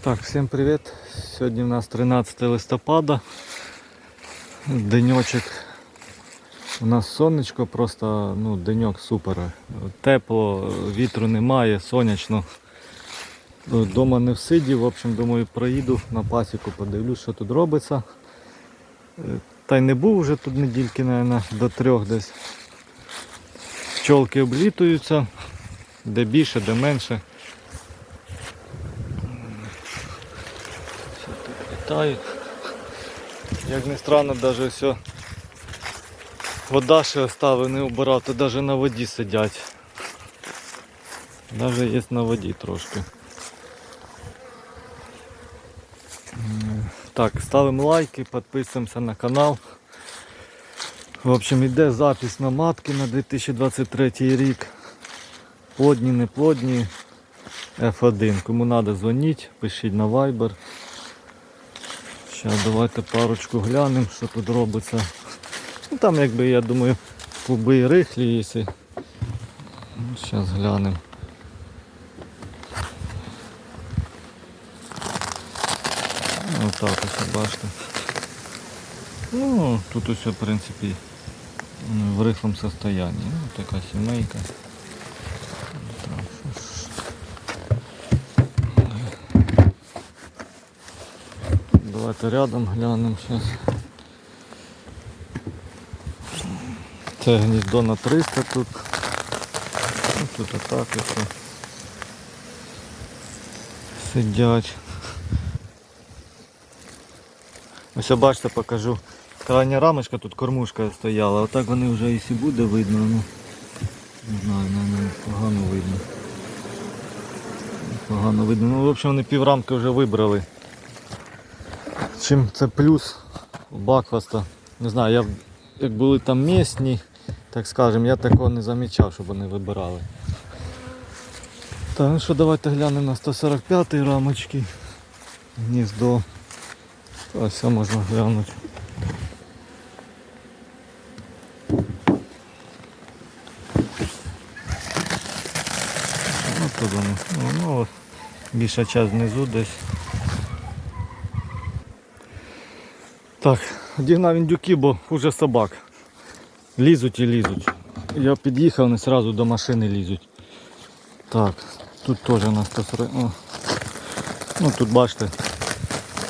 Так, всім привіт. Сьогодні у нас 13 листопада. Денечок. У нас сонечко, просто ну, деньок супер. Тепло, вітру немає, сонячно. Дома не всидів, в общем, думаю, проїду на пасіку, подивлюсь, що тут робиться. Та й не був вже тут недільки, мабуть, до трьох десь. Пчолки облітуються, де більше, де менше. Все тут літають. Як не странно, навіть все. Вода ще оставив, не убирав, то навіть на воді сидять. Навіть є на воді трошки. Так, ставимо лайки, підписуємося на канал. В общем, йде запись на матки на 2023 рік. Плодні, не плодні. F1. Кому треба дзвоніть, пишіть на Viber. Зараз давайте парочку глянемо, що тут робиться. Ну, там якби я думаю куби і рихлі, якщо. Зараз глянемо. Отак ось бачите. Ну, тут усе в принципі в рихлому состоянии. Ну, така сімейка. Так, що ж. Давайте рядом глянемо зараз. Це гніздо на 300 тут. Ну, тут отак ось. Сидять. Ось бачите, покажу. Крайня рамочка, тут кормушка стояла, отак вони вже і буде видно, ну не знаю, ну, погано видно. Погано видно. Ну, в общем, вони піврамки вже вибрали. Чим це плюс Бакфаста. Не знаю, я як були там місні, так скажем, я такого не замічав, щоб вони вибирали. Так, ну що, давайте глянемо на 145 рамочки. Гніздо. Ось все можна глянути. Ну, тут вони. Ну, більша часть знизу десь. Так, дігнав індюки, бо хуже собак. Лізуть і лізуть. Я під'їхав, вони одразу до машини лізуть. Так, тут теж на 140. О. Ну тут бачите,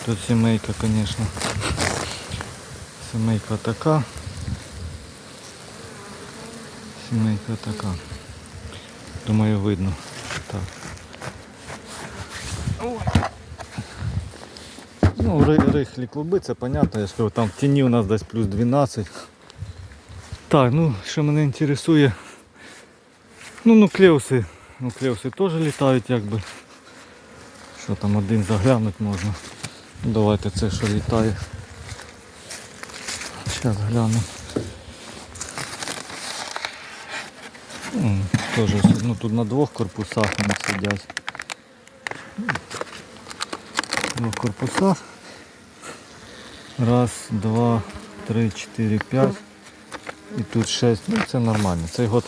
тут сімейка, звісно. Сімейка така. Сімейка така. Думаю, видно. Так. Ну, ри- рихлі клуби, це понятно, я ж кажу, там в тіні у нас десь плюс 12. Так, ну що мене інтересує. Ну, нуклеуси. Нуклеуси теж літають якби. Що там один заглянути можна. Ну, давайте це що літає. Зараз гляну. Теж, ну тут на двох корпусах вони сидять. Двох корпусах. Раз, два, три, чотири, п'ять. І тут шесть. Ну це нормально. Цей год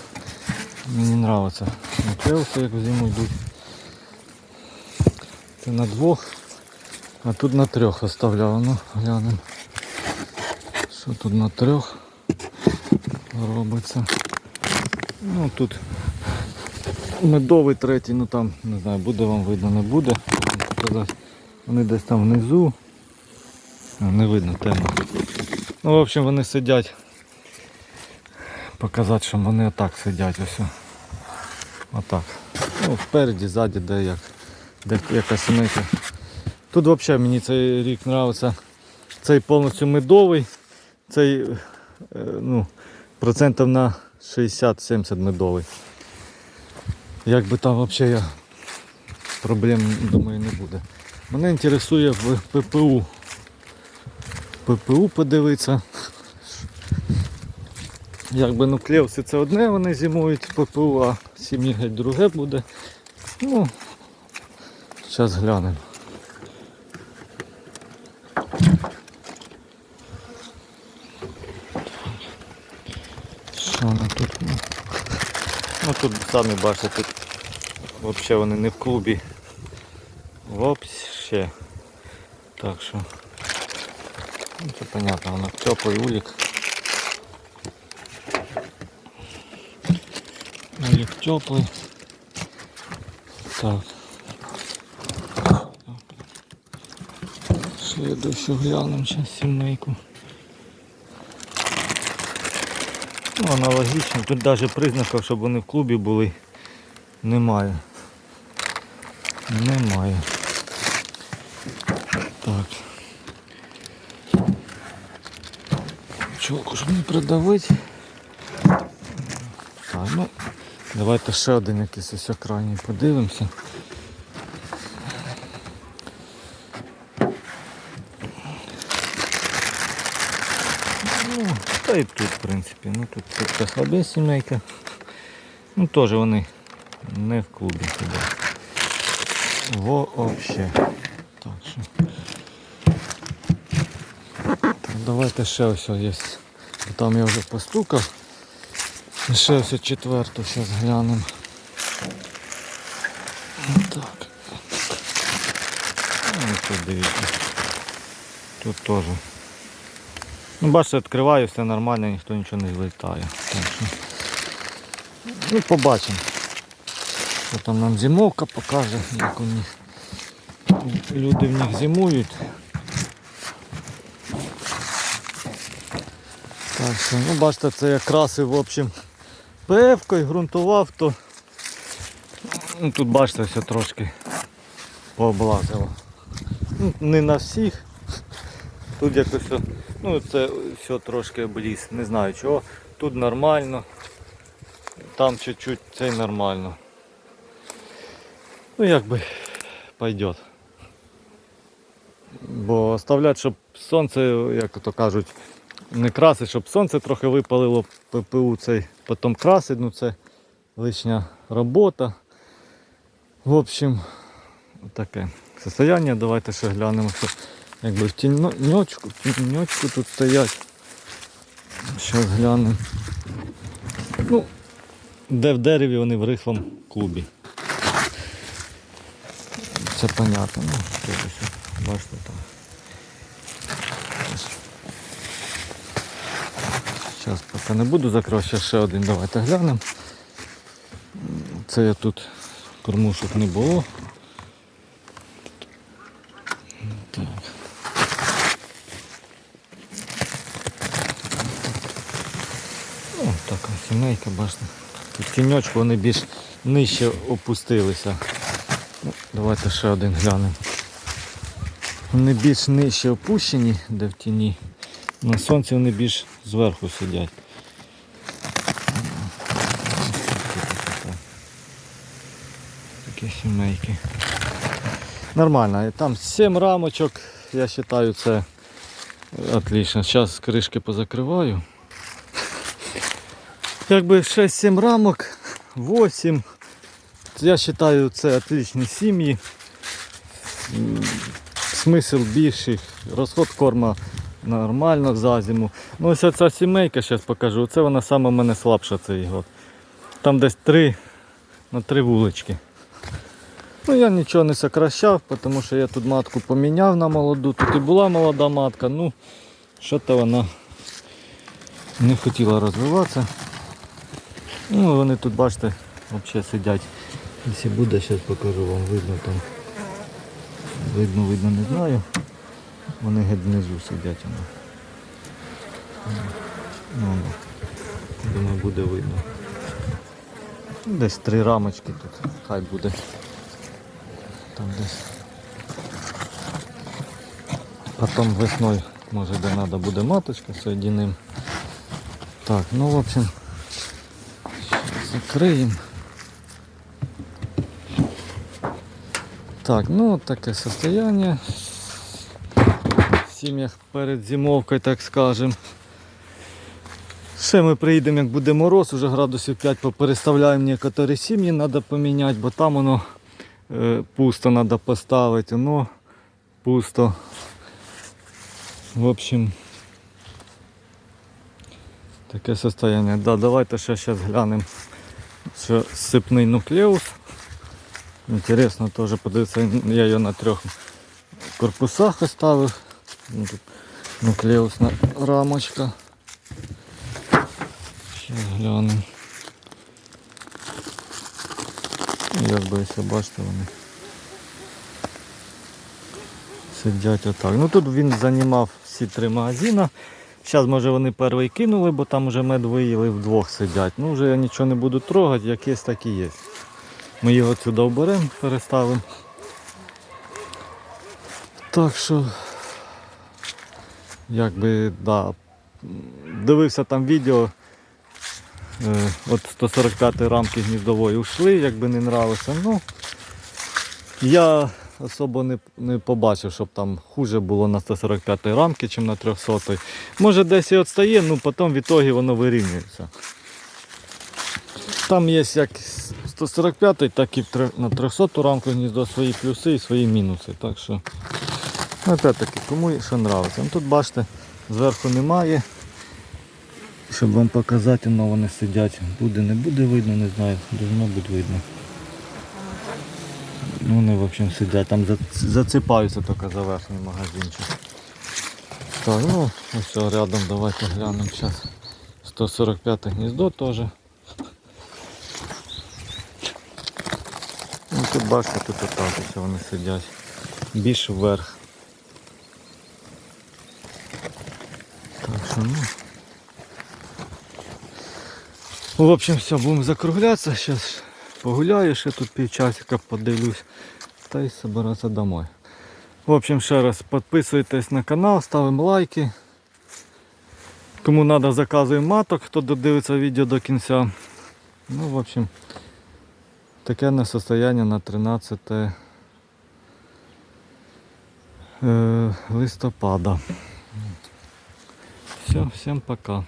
мені подобається. Нуклеуси як в зиму йдуть. Це на двох, а тут на трьох оставляв. Ну, глянемо. Що тут на трьох робиться. Ну тут медовий третій, ну там, не знаю, буде вам видно, не буде. Показати. Вони десь там внизу. Не видно темно. Ну, в общем, вони сидять. Показати, що вони отак сидять ось. Отак. Ну, впереді, ззаді, де як. Де якась сімейка. Тут взагалі мені цей рік подобається. Цей повністю медовий, цей е, ну, процентів на 60-70 медовий. Якби там взагалі я проблем, думаю, не буде. Мене інтересує ППУ. ППУ подивитися. Якби нуклеуси це одне, вони зимують ППУ, а сім'ї геть друге буде. Ну, зараз глянемо. Що воно тут? Ну тут самі бачите, тут взагалі вони не в клубі. Вообще. Так що. Ну, це понятно, воно теплий улік. Улік теплий. Так. Следующую глянем сейчас сімейку. Ну, аналогічно. Тут навіть признаків, щоб вони в клубі були, немає. Немає. Так. Пчелку, щоб не придавити. Так, ну, давайте ще один якийсь ось крайній подивимося. Ну, та і тут, в принципі. Ну тут така слабе сімейка. Ну теж вони не в клубі сидять. Вообще. Так що. Давайте ще ось є. Там я вже постукав. Ще ось четверту зараз глянемо. Так. Ну, тут дивіться. Тут теж. Ну, бачите, відкриваю, все нормально, ніхто нічого не злітає. Ну, побачимо. Що там нам зимовка покаже, як у них. Люди в них зимують. Так що, ну бачите, це я красив, в общем, певкою, ґрунтував, то ну, тут бачите, все трошки пооблазило. Ну, не на всіх. Тут якось, ну це все трошки обліз, не знаю чого. Тут нормально, там чуть-чуть це й нормально. Ну якби пойдет. Бо оставлять, щоб сонце, як то кажуть, не красить, щоб сонце трохи випалило ППУ цей, потім красить, ну це лишня робота. В общем, таке состояння. Давайте ще глянемо, що якби в тіньочку, в тіньочку тут стоять. Зараз глянемо. Ну, де в дереві вони в рихлому клубі. Це понятно, ну, бачите там. Зараз поки не буду закривати, ще один давайте глянемо. Це я тут кормушок не було. Так. О, така сімейка, бачите. Тут тіньочку вони більш нижче опустилися. Ну, давайте ще один глянемо. Вони більш нижче опущені, де в тіні. На сонці вони більш зверху сидять. Такі сімейки. Нормально. Там 7 рамочок, я вважаю, це отлично. Зараз кришки позакриваю. Якби 6-7 рамок, 8. Я вважаю, це отличні сім'ї. Смисл більший, розход корма нормально за зиму. Ну ось ця сімейка, зараз покажу. Це вона саме в мене слабша цей год. Там десь 3 на 3 вулички. Ну я нічого не сокращав, тому що я тут матку поміняв на молоду. Тут і була молода матка, ну що-то вона не хотіла розвиватися. Ну вони тут, бачите, взагалі сидять. Якщо буде, зараз покажу вам, видно там. Видно, видно, не знаю. Вони геть внизу сидять. Воно. Ну, воно. Думаю, буде видно. Десь три рамочки тут, хай буде. Там десь. Потім весною, може де треба буде маточка соєдиним. Так, ну в общем, закриємо. Так, ну таке состояние сім'ях перед зимовкою, так скажем. Ще ми приїдемо, як буде мороз, уже градусів 5 попереставляємо некоторі сім'ї, треба поміняти, бо там воно е, пусто треба поставити, воно пусто. В общем, таке состояние. Да, давайте ще зараз глянемо, що сипний нуклеус. Інтересно теж подивитися, я її на трьох корпусах оставив. Ну, Тут нуклеусна рамочка. Ще глянемо. Як би ось бачите вони. Сидять отак. Ну тут він займав всі три магазини. Зараз може вони перший кинули, бо там вже мед виїли вдвох сидять. Ну вже я нічого не буду трогати, як є, так і є. Ми його сюди оберемо, переставимо. Так що, якби, да, дивився там відео. Е, от 145 рамки гніздової ушли, якби не нравилося. Ну, я особо не, не побачив, щоб там хуже було на 145 рамки, ніж на 300. Може десь і відстає, ну потім в ітогі воно вирівнюється. Там є як 145, так і на 300 рамку гніздо свої плюси і свої мінуси. Так що, опять-таки, кому що нравиться. Ну, тут бачите, зверху немає. Щоб вам показати, воно вони сидять. Буде, не буде видно, не знаю, должно бути видно. Ну, вони в общем сидять, там за- зацепаються тільки за верхній магазинчик. Так, ну ось рядом давайте глянемо зараз. 145 гніздо теж. Ну тут бачите, тут отак ось вони сидять. Більш вверх. Так що ну. В общем, все, будемо закруглятися. Зараз погуляю, ще тут півчасика подивлюсь та й собиратися домой. В общем, ще раз підписуйтесь на канал, ставимо лайки. Кому треба заказуємо маток, хто додивиться відео до кінця. Ну, в общем, таке на состояние на 13 е, листопада. Все, всім пока.